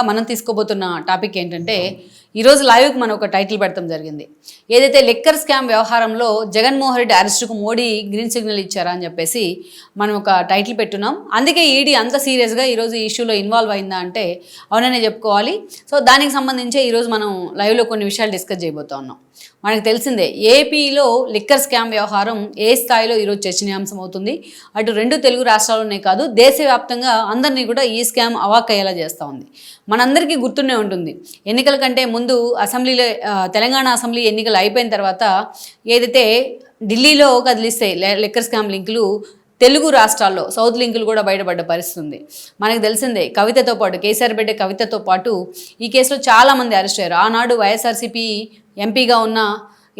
మనం తీసుకోబోతున్న టాపిక్ ఏంటంటే ఈరోజు లైవ్కి మనం ఒక టైటిల్ పెడతాం జరిగింది. ఏదైతే లెక్కర్ స్కామ్ వ్యవహారంలో జగన్మోహన్ రెడ్డి అరెస్టుకు మోడీ గ్రీన్ సిగ్నల్ ఇచ్చారా అని చెప్పేసి మనం ఒక టైటిల్ పెట్టున్నాం. అందుకే ఈడీ అంత సీరియస్గా ఈరోజు ఈ ఇష్యూలో ఇన్వాల్వ్ అయిందా అంటే అవుననే చెప్పుకోవాలి. సో దానికి సంబంధించి ఈరోజు మనం లైవ్లో కొన్ని విషయాలు డిస్కస్ చేయబోతా ఉన్నాం. మనకు తెలిసిందే ఏపీలో లిక్కర్ స్కామ్ వ్యవహారం ఏ స్థాయిలో ఈరోజు చర్చనీయాంశం అవుతుంది? అటు రెండు తెలుగు రాష్ట్రాల్లోనే కాదు దేశవ్యాప్తంగా అందరినీ కూడా ఈ స్కామ్ అవాక్కయ్యేలా చేస్తూ ఉంది. మనందరికీ గుర్తుండే ఉంటుంది ఎన్నికల కంటే ముందు అసెంబ్లీలో తెలంగాణ అసెంబ్లీ ఎన్నికలు అయిపోయిన తర్వాత ఏదైతే ఢిల్లీలో కదిలిస్తే లిక్కర్ స్కామ్ లింకులు తెలుగు రాష్ట్రాల్లో సౌత్ లింకులు కూడా బయటపడ్డ పరిస్థితి ఉంది. మనకు తెలిసిందే కవితతో పాటు కేసీఆర్ బిడ్డ కవితతో పాటు ఈ కేసులో చాలామంది అరెస్ట్ అయ్యారు. ఆనాడు వైఎస్ఆర్సీపీ ఎంపీగా ఉన్న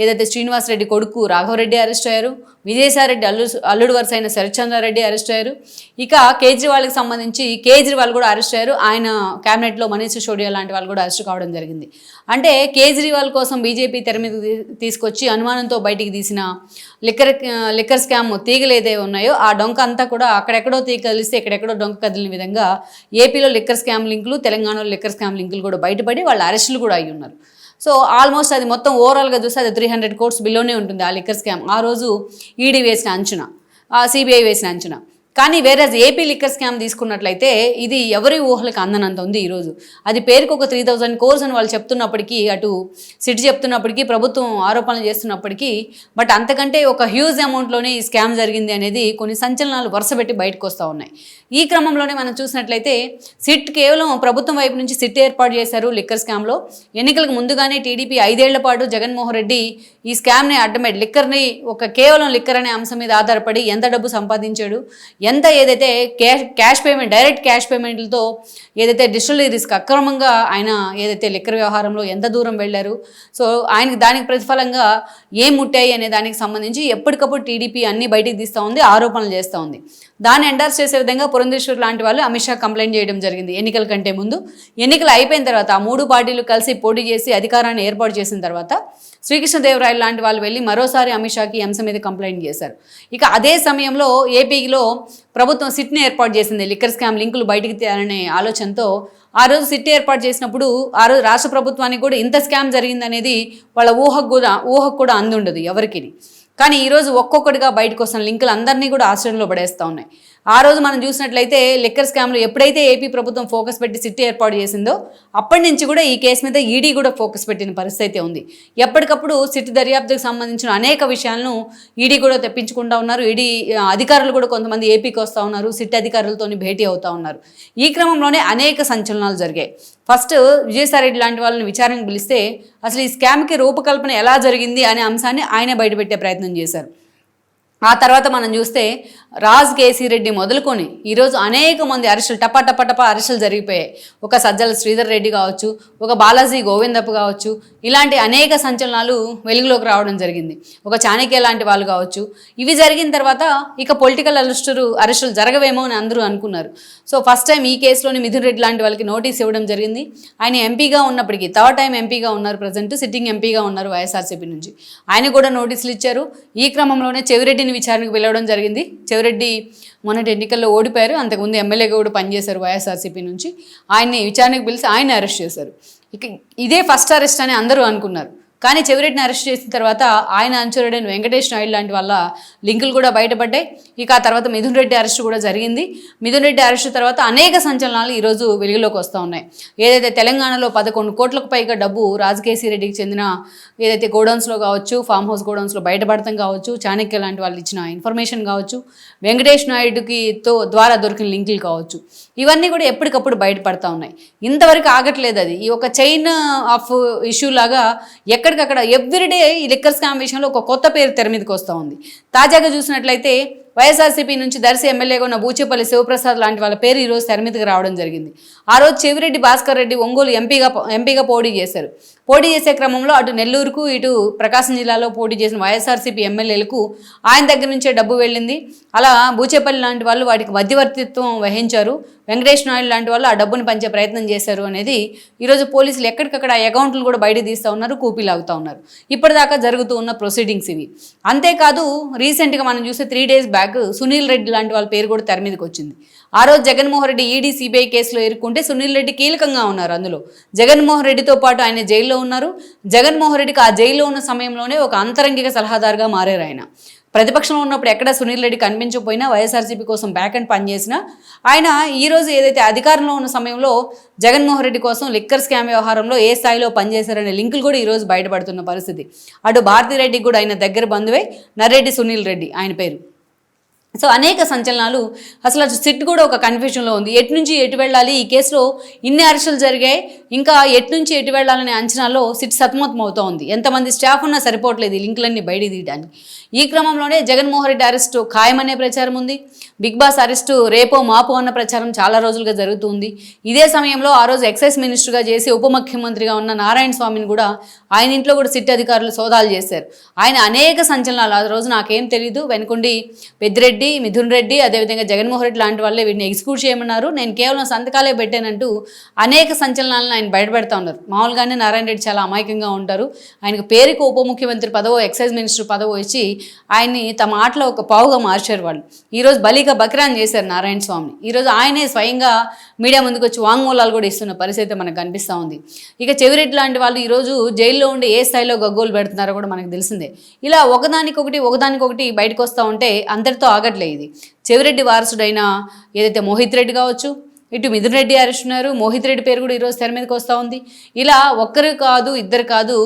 ఏదైతే శ్రీనివాసరెడ్డి కొడుకు రాఘవరెడ్డి అరెస్ట్ అయ్యారు విజయసాయిరెడ్డి అల్లు అల్లుడు వరుస అయిన శరత్చంద్రారెడ్డి అరెస్ట్ అయ్యారు. ఇక కేజ్రీవాల్కి సంబంధించి కేజ్రీవాల్ కూడా అరెస్ట్ అయ్యారు. ఆయన క్యాబినెట్లో మనీష్ సిసోడియా లాంటి వాళ్ళు కూడా అరెస్ట్ కావడం జరిగింది. అంటే కేజ్రీవాల్ కోసం బీజేపీ తెర మీద తీసుకొచ్చి అనుమానంతో బయటికి తీసిన లిక్కర్ లిక్కర్ స్కామ్ తీగలు ఏదైతే ఉన్నాయో ఆ డొంక అంతా కూడా అక్కడెక్కడో తీగ కదిలిస్తే ఎక్కడెక్కడో డొంక కదిలిన విధంగా ఏపీలో లిక్కర్ స్కామ్ లింకులు తెలంగాణలో లిక్కర్ స్కామ్ లింకులు కూడా బయటపడి వాళ్ళ అరెస్టులు కూడా అయ్యి ఉన్నారు సో ఆల్మోస్ట్ అది మొత్తం ఓవరాల్గా చూస్తే అది త్రీ హండ్రెడ్ కోర్స్ బిలోనే ఉంటుంది ఆ లిక్కర్ స్కామ్ ఆ రోజు ఈడీ వేసిన అంచనా సిబిఐ వేసిన అంచనా. కానీ వేరే ఏపీ లిక్కర్ స్కామ్ తీసుకున్నట్లయితే ఇది ఎవరి ఊహలకు అందనంత ఉంది ఈరోజు అది పేరుకు ఒక త్రీ థౌజండ్ కోర్స్ అని వాళ్ళు చెప్తున్నప్పటికీ అటు సిటీ చెప్తున్నప్పటికీ ప్రభుత్వం ఆరోపణలు చేస్తున్నప్పటికీ బట్ అంతకంటే ఒక హ్యూజ్ అమౌంట్లోనే ఈ స్కామ్ జరిగింది అనేది కొన్ని సంచలనాలు వరుసపెట్టి బయటకు వస్తూ ఉన్నాయి. ఈ క్రమంలోనే మనం చూసినట్లయితే సిట్ కేవలం ప్రభుత్వం వైపు నుంచి సిట్ ఏర్పాటు చేశారు లిక్కర్ స్కామ్లో ఎన్నికలకు ముందుగానే టీడీపీ ఐదేళ్ళ పాటు జగన్మోహన్ రెడ్డి ఈ స్కామ్ని అడ్డమేట్ లిక్కర్ని ఒక కేవలం లిక్కర్ అనే అంశం మీద ఆధారపడి ఎంత డబ్బు సంపాదించాడు ఎంత ఏదైతే cash cash payment direct cash పేమెంట్లతో ఏదైతే డిజిటల్ రిస్క్ అక్రమంగా ఆయన ఏదైతే లిక్కర్ వ్యవహారంలో ఎంత దూరం వెళ్ళారు సో ఆయనకి దానికి ప్రతిఫలంగా ఏం ముట్టాయి అనే దానికి సంబంధించి ఎప్పటికప్పుడు టీడీపీ అన్ని బయటికి తీస్తూ ఉంది ఆరోపణలు చేస్తూ ఉంది. దాన్ని ఎండార్స్ చేసే విధంగా పురంధేశ్వర్ లాంటి వాళ్ళు అమిత్ షా కంప్లైంట్ చేయడం జరిగింది ఎన్నికల కంటే ముందు. ఎన్నికలు అయిపోయిన తర్వాత ఆ మూడు పార్టీలు కలిసి పోటీ చేసి అధికారాన్ని ఏర్పాటు చేసిన తర్వాత శ్రీకృష్ణదేవరాయలు లాంటి వాళ్ళు వెళ్ళి మరోసారి అమిత్ షాకి ఈ అంశం మీద కంప్లైంట్ చేశారు. ఇక అదే సమయంలో ఏపీలో ప్రభుత్వం సిట్ని ఏర్పాటు చేసింది. లిక్కర్ స్కామ్ లింకులు బయటికి తీయాలనే ఆలోచనతో ఆ రోజు సిట్ ఏర్పాటు చేసినప్పుడు ఆ రోజు రాష్ట్ర ప్రభుత్వానికి కూడా ఇంత స్కామ్ జరిగిందనేది వాళ్ళ ఊహకు కూడా ఊహకు కూడా అందుండదు ఎవరికి కానీ ఈరోజు ఒక్కొక్కటిగా బయటకు వస్తున్న లింకులు అందరినీ కూడా ఆశ్చర్యంలో పడేస్తూ ఉన్నాయి. ఆ రోజు మనం చూసినట్లయితే లిక్కర్ స్కామ్లో ఎప్పుడైతే ఏపీ ప్రభుత్వం ఫోకస్ పెట్టి సిట్టి ఏర్పాటు చేసిందో అప్పటి నుంచి కూడా ఈ కేసు మీద ఈడీ కూడా ఫోకస్ పెట్టిన పరిస్థితి అయితే ఉంది. ఎప్పటికప్పుడు సిట్టి దర్యాప్తుకు సంబంధించిన అనేక విషయాలను ఈడీ కూడా తెప్పించుకుంటా ఉన్నారు. ఈడీ అధికారులు కూడా కొంతమంది ఏపీకి వస్తూ ఉన్నారు సిట్ అధికారులతో భేటీ అవుతూ ఉన్నారు. ఈ క్రమంలోనే అనేక సంచలనాలు జరిగాయి. ఫస్ట్ విజయసాయిరెడ్డి లాంటి వాళ్ళని విచారణకు పిలిస్తే అసలు ఈ స్కామ్కి రూపకల్పన ఎలా జరిగింది అనే అంశాన్ని ఆయన బయటపెట్టే ప్రయత్నం చేశారు. ఆ తర్వాత మనం చూస్తే రాజ్ కేసీ రెడ్డి మొదలుకొని ఈరోజు అనేక మంది అరెస్టులు టపా టపా టపా అరెస్టులు జరిగిపోయాయి. ఒక సజ్జల శ్రీధర్ రెడ్డి కావచ్చు ఒక బాలాజీ గోవిందప్ప కావచ్చు ఇలాంటి అనేక సంచలనాలు వెలుగులోకి రావడం జరిగింది. ఒక చాణక్య లాంటి వాళ్ళు కావచ్చు. ఇవి జరిగిన తర్వాత ఇక పొలిటికల్ అరెస్టులు అరెస్టులు జరగవేమో అని అందరూ అనుకున్నారు. సో ఫస్ట్ టైం ఈ కేసులోని మిథున్ రెడ్డి లాంటి వాళ్ళకి నోటీస్ ఇవ్వడం జరిగింది. ఆయన ఎంపీగా ఉన్నప్పటికీ థర్డ్ టైం ఎంపీగా ఉన్నారు ప్రజెంట్ సిట్టింగ్ ఎంపీగా ఉన్నారు వైఎస్ఆర్సీపీ నుంచి. ఆయన కూడా నోటీసులు ఇచ్చారు. ఈ క్రమంలోనే చెవిరెడ్డిని విచారణకు పిలవడం జరిగింది. చెవిరెడ్డి మొన్నటి ఎన్నికల్లో ఓడిపోయారు. అంతకుముందు ఎమ్మెల్యేగా కూడా పనిచేశారు వైఎస్ఆర్సీపీ నుంచి. ఆయన్ని విచారణకు పిలిచి ఆయన అరెస్ట్ చేశారు. ఇక ఇదే ఫస్ట్ అరెస్ట్ అని అందరూ అనుకున్నారు. కానీ చెవిరెడ్డిని అరెస్ట్ చేసిన తర్వాత ఆయన అనుచరుడైన వెంకటేష్ నాయుడు లాంటి వాళ్ళ లింకులు కూడా బయటపడ్డాయి. ఇక ఆ తర్వాత మిథున్ రెడ్డి అరెస్ట్ కూడా జరిగింది. మిథున్ రెడ్డి అరెస్ట్ తర్వాత అనేక సంచలనాలు ఈరోజు వెలుగులోకి వస్తూ ఉన్నాయి. ఏదైతే తెలంగాణలో పదకొండు కోట్లకు పైగా డబ్బు రాజకేశీ రెడ్డికి చెందిన ఏదైతే గోడౌన్స్లో కావచ్చు ఫామ్ హౌస్ గోడౌన్స్లో బయటపడతాం కావచ్చు చాణక్య లాంటి వాళ్ళు ఇచ్చిన ఇన్ఫర్మేషన్ కావచ్చు వెంకటేష్ నాయుడుకి తో ద్వారా దొరికిన లింకులు కావచ్చు ఇవన్నీ కూడా ఎప్పటికప్పుడు బయటపడతా ఉన్నాయి. ఇంతవరకు ఆగట్లేదు అది. ఈ ఒక చైన్ ఆఫ్ ఇష్యూ లాగా ఎక్కడికక్కడ ఎవ్రీడే ఈ లిక్కర్ స్కామ్ విషయంలో ఒక కొత్త పేరు తెర మీదకి వస్తూ ఉంది. తాజాగా చూసినట్లయితే వైఎస్ఆర్సీపీ నుంచి దర్శి ఎమ్మెల్యేగా ఉన్న బూచేపల్లి శివప్రసాద్ లాంటి వాళ్ళ పేరు ఈరోజు తెర రావడం జరిగింది. ఆ రోజు చెవిరెడ్డి భాస్కర్ రెడ్డి ఒంగోలు ఎంపీగా ఎంపీగా పోటీ చేశారు. పోటీ చేసే క్రమంలో అటు నెల్లూరుకు ఇటు ప్రకాశం జిల్లాలో పోటీ చేసిన వైఎస్ఆర్సీపీ ఎమ్మెల్యేలకు ఆయన దగ్గర నుంచే డబ్బు వెళ్ళింది. అలా బూచేపల్లి లాంటి వాళ్ళు వాటికి మధ్యవర్తిత్వం వహించారు. వెంకటేష్ నాయుడు లాంటి వాళ్ళు ఆ డబ్బును పంచే ప్రయత్నం చేశారు అనేది ఈరోజు పోలీసులు ఎక్కడికక్కడ ఆ అకౌంట్లు కూడా బయట తీస్తూ ఉన్నారు కూపీలాగుతూ ఉన్నారు. ఇప్పటిదాకా జరుగుతూ ఉన్న ప్రొసీడింగ్స్ ఇవి. అంతేకాదు రీసెంట్గా మనం చూస్తే three days back back Sunil Reddy లాంటి వాళ్ళ పేరు కూడా తెర మీదకి వచ్చింది. ఆ రోజు జగన్మోహన్ రెడ్డి ఈడీ సిబిఐ కేసులో ఇరుక్కుంటే సునీల్ రెడ్డి కీలకంగా ఉన్నారు అందులో. జగన్మోహన్ రెడ్డితో పాటు ఆయన జైల్లో ఉన్నారు. జగన్మోహన్ రెడ్డికి ఆ జైల్లో ఉన్న సమయంలోనే ఒక అంతరంగిక సలహాదారుగా మారారు ఆయన. ప్రతిపక్షంలో ఉన్నప్పుడు ఎక్కడ సునీల్ రెడ్డి కనిపించకపోయినా వైఎస్ఆర్సీపీ కోసం బ్యాక్ అండ్ పనిచేసినా ఆయన ఈ రోజు ఏదైతే అధికారంలో ఉన్న సమయంలో జగన్మోహన్ రెడ్డి కోసం లిక్కర్ స్కామ్ వ్యవహారంలో ఏ స్థాయిలో పనిచేశారనే లింకులు కూడా ఈ రోజు బయటపడుతున్న పరిస్థితి. అటు భారతిరెడ్డికి కూడా ఆయన దగ్గర బంధువే నర్రెడ్డి సునీల్ రెడ్డి ఆయన పేరు. సో అనేక సంచలనాలు. అసలు సిట్ కూడా ఒక కన్ఫ్యూజన్లో ఉంది. ఎటు నుంచి ఎటు వెళ్ళాలి? ఈ కేసులో ఇన్ని అరెస్టులు జరిగాయి. ఇంకా ఎటు నుంచి ఎటు వెళ్ళాలనే అంచనాలో సిట్ సతమతం అవుతూ ఉంది. ఎంతమంది స్టాఫ్ ఉన్నా సరిపోవట్లేదు ఈ లింకులన్నీ బయట తీయడానికి. ఈ క్రమంలోనే జగన్మోహన్ రెడ్డి అరెస్టు ఖాయమనే ప్రచారం ఉంది. బిగ్ బాస్ అరెస్టు రేపో మాపో అన్న ప్రచారం చాలా రోజులుగా జరుగుతుంది. ఇదే సమయంలో ఆ రోజు ఎక్సైజ్ మినిస్టర్గా చేసి ఉప ముఖ్యమంత్రిగా ఉన్న నారాయణ స్వామిని కూడా ఆయన ఇంట్లో కూడా సిట్ అధికారులు సోదాలు చేశారు. ఆయన అనేక సంచలనాలు. ఆ రోజు నాకేం తెలియదు వెనుకొండి పెద్దిరెడ్డి మిథున్ రెడ్డి అదేవిధంగా జగన్మోహన్ రెడ్డి లాంటి వాళ్ళే వీటిని ఎగ్జిక్యూట్ చేయమన్నారు. నేను కేవలం సంతకాలే పెట్టానంటూ అనేక సంచలనాలను ఆయన బయటపెడతా ఉన్నారు. మామూలుగానే నారాయణ రెడ్డి చాలా అమాయకంగా ఉంటారు. ఆయనకు పేరుకు ఉప ముఖ్యమంత్రి పదవో ఎక్సైజ్ మినిస్టర్ పదవో ఇచ్చి ఆయన్ని తమ ఆటలో ఒక పావుగా మార్చారు వాళ్ళు. ఈరోజు బలిగా బక్రాన్ చేశారు నారాయణ స్వామిని ఈరోజు ఆయనే స్వయంగా మీడియా ముందుకు వచ్చి వాంగ్మూలాలు కూడా ఇస్తున్న పరిస్థితి మనకు కనిపిస్తూ ఉంది. ఇక చెవిరెడ్డి లాంటి వాళ్ళు ఈరోజు జైల్లో ఉండి ఏ స్థాయిలో గగ్గోలు పెడుతున్నారో కూడా మనకు తెలిసిందే. ఇలా ఒకదానికొకటి ఒకదానికొకటి బయటకు వస్తూ ఉంటే అందరితో ఆగట్లే ఇది. చెవిరెడ్డి వారసుడైన ఏదైతే మోహిత్ రెడ్డి కావచ్చు ఇటు మిథున్ రెడ్డి అరెస్ట్ ఉన్నారు. మోహిత్ రెడ్డి పేరు కూడా ఈరోజు తెర మీదకి వస్తూ ఉంది. ఇలా ఒక్కరు కాదు ఇద్దరు కాదు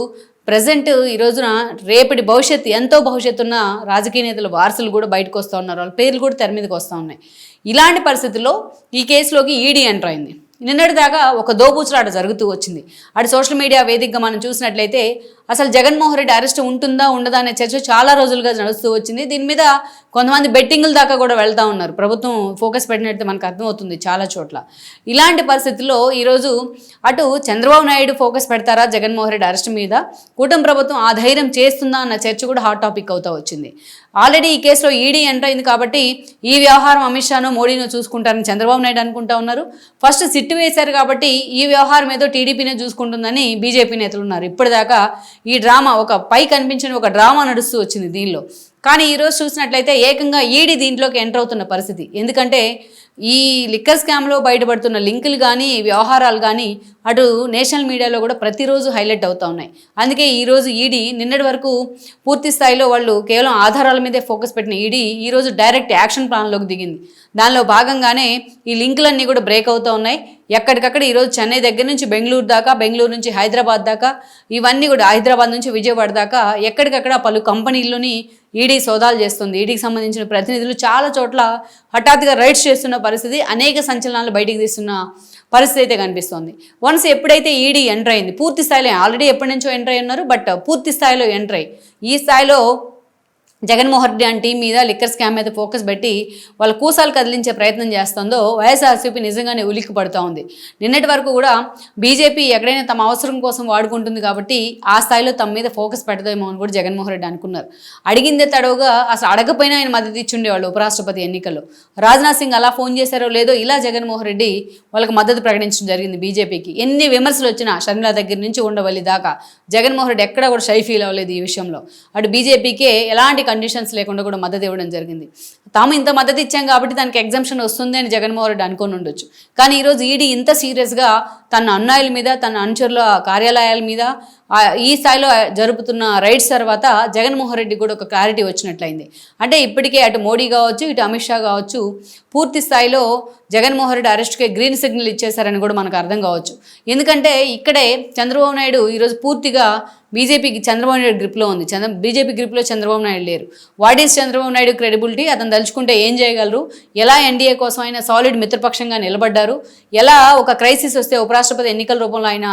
ప్రజెంట్ ఈ రోజున రేపటి భవిష్యత్తు ఎంతో భవిష్యత్తు ఉన్న రాజకీయ నేతల వారసులు కూడా బయటకు వస్తూ ఉన్నారు. వాళ్ళ పేర్లు కూడా తెర మీదకి వస్తూ ఉన్నాయి. ఇలాంటి పరిస్థితుల్లో ఈ కేసులోకి ఈడీ ఎంటర్ అయింది. నిన్నటిదాకా ఒక దోబూచులాట జరుగుతూ వచ్చింది. అటు సోషల్ మీడియా వేదికగా మనం చూసినట్లయితే అసలు జగన్మోహన్ రెడ్డి అరెస్ట్ ఉంటుందా ఉండదా అనే చర్చ చాలా రోజులుగా నడుస్తూ వచ్చింది. దీని మీద కొంతమంది బెట్టింగుల దాకా కూడా వెళ్తూ ఉన్నారు. ప్రభుత్వం ఫోకస్ పెట్టినట్టు మనకు అర్థమవుతుంది చాలా చోట్ల. ఇలాంటి పరిస్థితుల్లో ఈరోజు అటు చంద్రబాబు నాయుడు ఫోకస్ పెడతారా జగన్మోహన్ రెడ్డి అరెస్ట్ మీద? కూటమి ప్రభుత్వం ఆ ధైర్యం చేస్తుందా అన్న చర్చ కూడా హాట్ టాపిక్ అవుతా వచ్చింది. ఆల్రెడీ ఈ కేసులో ఈడీ ఎంటర్ అయింది కాబట్టి ఈ వ్యవహారం అమిత్ షాను మోడీను చూసుకుంటారని చంద్రబాబు నాయుడు అనుకుంటా ఉన్నారు. ఫస్ట్ సిట్టు వేశారు కాబట్టి ఈ వ్యవహారం ఏదో టీడీపీనే చూసుకుంటుందని బీజేపీ నేతలు ఉన్నారు. ఇప్పటిదాకా ఈ డ్రామా ఒక పై కనిపించిన ఒక డ్రామా నడుస్తూ వచ్చింది దీనిలో. కానీ ఈరోజు చూసినట్లయితే ఏకంగా ఈడీ దీంట్లోకి ఎంటర్ అవుతున్న పరిస్థితి. ఎందుకంటే ఈ లిక్కర్ స్కామ్లో బయటపడుతున్న లింకులు కానీ వ్యవహారాలు కానీ అటు నేషనల్ మీడియాలో కూడా ప్రతిరోజు హైలైట్ అవుతూ ఉన్నాయి. అందుకే ఈరోజు ఈడీ నిన్నటి వరకు పూర్తి స్థాయిలో వాళ్ళు కేవలం ఆధారాల మీదే ఫోకస్ పెట్టిన ఈడీ ఈరోజు డైరెక్ట్ యాక్షన్ ప్లాన్లోకి దిగింది. దానిలో భాగంగానే ఈ లింకులన్నీ కూడా బ్రేక్ అవుతూ ఉన్నాయి. ఎక్కడికక్కడ ఈరోజు చెన్నై దగ్గర నుంచి బెంగళూరు దాకా బెంగళూరు నుంచి హైదరాబాద్ దాకా ఇవన్నీ కూడా హైదరాబాద్ నుంచి విజయవాడ దాకా ఎక్కడికక్కడ పలు కంపెనీల్లోని ఈడీ సోదాలు చేస్తుంది. ఈడీకి సంబంధించిన ప్రతినిధులు చాలా చోట్ల హఠాత్తుగా రైడ్స్ చేస్తున్న పరిస్థితి అనేక సంచలనాలు బయటికి తీస్తున్న పరిస్థితి అయితే కనిపిస్తోంది. వన్స్ ఎప్పుడైతే ఈడీ ఎంటర్ అయింది పూర్తి స్థాయిలో ఆల్రెడీ ఎప్పటి నుంచో ఎంటర్ అయి ఉన్నారు బట్ పూర్తి స్థాయిలో ఎంటర్ అయ్యి ఈ స్థాయిలో జగన్మోహన్ రెడ్డి అని టీం మీద లిక్కర్ స్కామ్ మీద ఫోకస్ పెట్టి వాళ్ళ కూసాలు కదిలించే ప్రయత్నం చేస్తుందో వైఎస్ఆర్సీపీ నిజంగానే ఉలిక్కి పడుతూ ఉంది. నిన్నటి వరకు కూడా బీజేపీ ఎక్కడైనా తమ అవసరం కోసం వాడుకుంటుంది కాబట్టి ఆ స్థాయిలో తమ మీద ఫోకస్ పెడదేమో అని కూడా జగన్మోహన్ రెడ్డి అనుకున్నారు. అడిగిందే తడవుగా అసలు అడగపోయినా ఆయన మద్దతు ఇచ్చుండేవాళ్ళు ఉపరాష్ట్రపతి ఎన్నికల్లో. రాజ్నాథ్ సింగ్ అలా ఫోన్ చేశారో లేదో ఇలా జగన్మోహన్ రెడ్డి వాళ్ళకి మద్దతు ప్రకటించడం జరిగింది బీజేపీకి. ఎన్ని విమర్శలు వచ్చినా షర్మిల దగ్గర నుంచి ఉండవల్లి దాకా జగన్మోహన్ రెడ్డి ఎక్కడ కూడా షై ఫీల్ అవ్వలేదు ఈ విషయంలో. అటు బీజేపీకే ఎలాంటి కండిషన్స్ లేకుండా కూడా మద్దతు ఇవ్వడం జరిగింది. తాము ఇంత మద్దతు ఇచ్చాం కాబట్టి దానికి ఎగ్జామ్షన్ వస్తుంది అని జగన్మోహన్ రెడ్డి అనుకుని ఉండొచ్చు. కానీ ఈరోజు ఈడీ ఇంత సీరియస్గా తన అన్నాయిల మీద తన అనుచరుల కార్యాలయాల మీద ఈ స్థాయిలో జరుపుతున్న రైడ్స్ తర్వాత జగన్మోహన్ రెడ్డి కూడా ఒక క్లారిటీ వచ్చినట్లయింది. అంటే ఇప్పటికే అటు మోడీ కావచ్చు ఇటు అమిత్ షా కావచ్చు పూర్తి స్థాయిలో జగన్మోహన్ రెడ్డి అరెస్ట్కి గ్రీన్ సిగ్నల్ ఇచ్చేశారని కూడా మనకు అర్థం కావచ్చు. ఎందుకంటే ఇక్కడే చంద్రబాబు నాయుడు ఈరోజు పూర్తిగా బీజేపీకి చంద్రబాబు నాయుడు గ్రిప్లో ఉంది. చంద్ర బీజేపీ గ్రిప్లో చంద్రబాబు నాయుడు లేరు. What is Chandrababu Naidu credibility అతను తలుచుకుంటే ఏం చేయగలరు? ఎలా ఎన్డీఏ కోసం ఆయన సాలిడ్ మిత్రపక్షంగా నిలబడ్డారు? ఎలా ఒక క్రైసిస్ వస్తే ఉపరాష్ట్రపతి ఎన్నికల రూపంలో ఆయన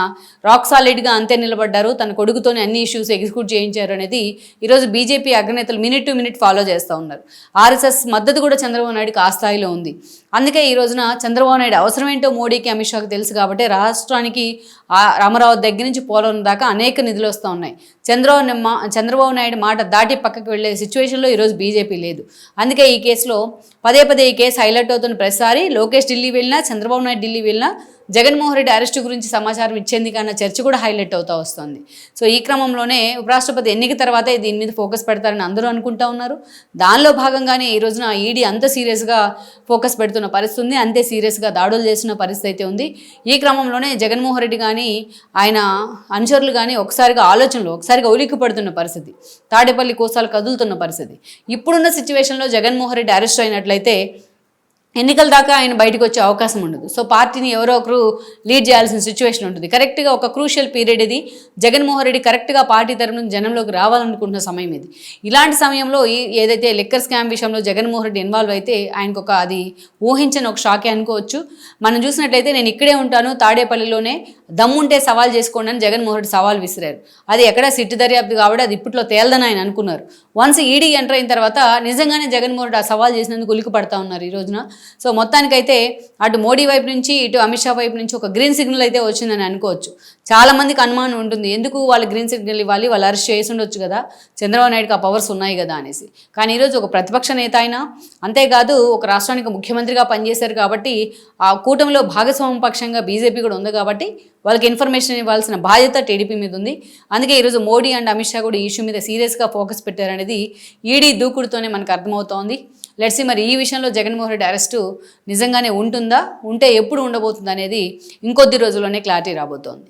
రాక్ సాలిడ్గా అంతే నిలబడ్డారు? తన కొడుకుతోనే అన్ని ఇష్యూస్ ఎగ్జిక్యూట్ చేయించారు అనేది ఈరోజు బీజేపీ అగ్రనేతలు మినిట్ టు మినిట్ ఫాలో చేస్తూ ఉన్నారు. ఆర్ఎస్ఎస్ మద్దతు కూడా చంద్రబాబు నాయుడుకి ఆ స్థాయిలో ఉంది. అందుకే ఈ రోజున చంద్రబాబు నాయుడు అవసరం ఏంటో మోడీకి అమిత్ షాకి తెలుసు కాబట్టి రాష్ట్రానికి రామారావు దగ్గర నుంచి పోలవరం దాకా అనేక నిధులు వస్తూ ఉన్నాయి. చంద్రబాబు చంద్రబాబు మా నాయుడు మాట దాటి పక్కకి వెళ్ళే సిచ్యువేషన్లో ఈరోజు బీజేపీ లేదు. అందుకే ఈ కేసులో పదే పదే ఈ కేసు హైలైట్ అవుతున్న ప్రతిసారి లోకేష్ ఢిల్లీ వెళ్ళినా చంద్రబాబు నాయుడు ఢిల్లీ వెళ్ళినా జగన్మోహన్ రెడ్డి అరెస్టు గురించి సమాచారం ఇచ్చేందుకు అన్న చర్చ కూడా హైలైట్ అవుతూ వస్తుంది. సో ఈ క్రమంలోనే ఉపరాష్ట్రపతి ఎన్నిక తర్వాత దీని మీద ఫోకస్ పెడతారని అందరూ అనుకుంటా ఉన్నారు. దానిలో భాగంగానే ఈ రోజున ఈడీ అంత సీరియస్గా ఫోకస్ పెడుతున్న పరిస్థితి ఉంది అంతే సీరియస్గా దాడులు చేస్తున్న పరిస్థితి అయితే ఉంది. ఈ క్రమంలోనే జగన్మోహన్ రెడ్డి కానీ ఆయన అనుచరులు కానీ ఒకసారిగా ఆలోచనలు ఒకసారిగా ఉలిక్కి పడుతున్న పరిస్థితి. తాడేపల్లి కోసాలు కదులుతున్న పరిస్థితి. ఇప్పుడున్న సిచ్యువేషన్లో జగన్మోహన్ రెడ్డి అరెస్ట్ అయినట్లయితే ఎన్నికల దాకా ఆయన బయటకు వచ్చే అవకాశం ఉండదు. సో పార్టీని ఎవరో ఒకరు లీడ్ చేయాల్సిన సిచ్యువేషన్ ఉంటుంది. కరెక్ట్గా ఒక క్రూషియల్ పీరియడ్ ఇది. జగన్మోహన్ రెడ్డి కరెక్ట్గా పార్టీ తరఫు నుంచి జనంలోకి రావాలనుకుంటున్న సమయం ఇది. ఇలాంటి సమయంలో ఏదైతే లిక్కర్ స్కామ్ విషయంలో జగన్మోహన్ రెడ్డి ఇన్వాల్వ్ అయితే ఆయనకు ఒక అది ఊహించని ఒక షాకే అనుకోవచ్చు. మనం చూసినట్లయితే నేను ఇక్కడే ఉంటాను తాడేపల్లిలోనే. దమ్ముంటే సవాల్ చేసుకోండి అని జగన్మోహన్ రెడ్డి సవాల్ విసిరారు. అది ఎక్కడ సిట్టు దర్యాప్తు కాబట్టి అది ఇప్పట్లో తేలదని ఆయన అనుకున్నారు. వన్స్ ఈడీ ఎంటర్ అయిన తర్వాత నిజంగానే జగన్మోహన్ రెడ్డి ఆ సవాల్ చేసినందుకు ఉలికి పడతా ఉన్నారు ఈ రోజున. సో మొత్తానికైతే అటు మోడీ వైపు నుంచి ఇటు అమిత్ షా వైపు నుంచి ఒక గ్రీన్ సిగ్నల్ అయితే వచ్చిందని అనుకోవచ్చు. చాలా మందికి అనుమానం ఉంటుంది. ఎందుకు వాళ్ళు గ్రీన్ సిగ్నల్ ఇవ్వాలి? వాళ్ళు అరెస్ట్ చేసి ఉండొచ్చు కదా. చంద్రబాబు నాయుడుకి ఆ పవర్స్ ఉన్నాయి కదా అనేసి. కానీ ఈరోజు ఒక ప్రతిపక్ష నేత అయినా అంతేకాదు ఒక రాష్ట్రానికి ముఖ్యమంత్రిగా పనిచేశారు కాబట్టి ఆ కూటమిలో భాగస్వామ్య పక్షంగా బీజేపీ కూడా ఉంది కాబట్టి వాళ్ళకి ఇన్ఫర్మేషన్ ఇవ్వాల్సిన బాధ్యత టీడీపీ మీద ఉంది. అందుకే ఈరోజు మోడీ అండ్ అమిత్ షా కూడా ఈ ఇష్యూ మీద సీరియస్గా ఫోకస్ పెట్టారనేది ఈడీ దూకుడుతోనే మనకు అర్థమవుతోంది. లెట్సి మరి ఈ విషయంలో జగన్మోహన్ రెడ్డి అరెస్టు నిజంగానే ఉంటుందా? ఉంటే ఎప్పుడు ఉండబోతుంది అనేది ఇంకొద్ది రోజుల్లోనే క్లారిటీ రాబోతోంది.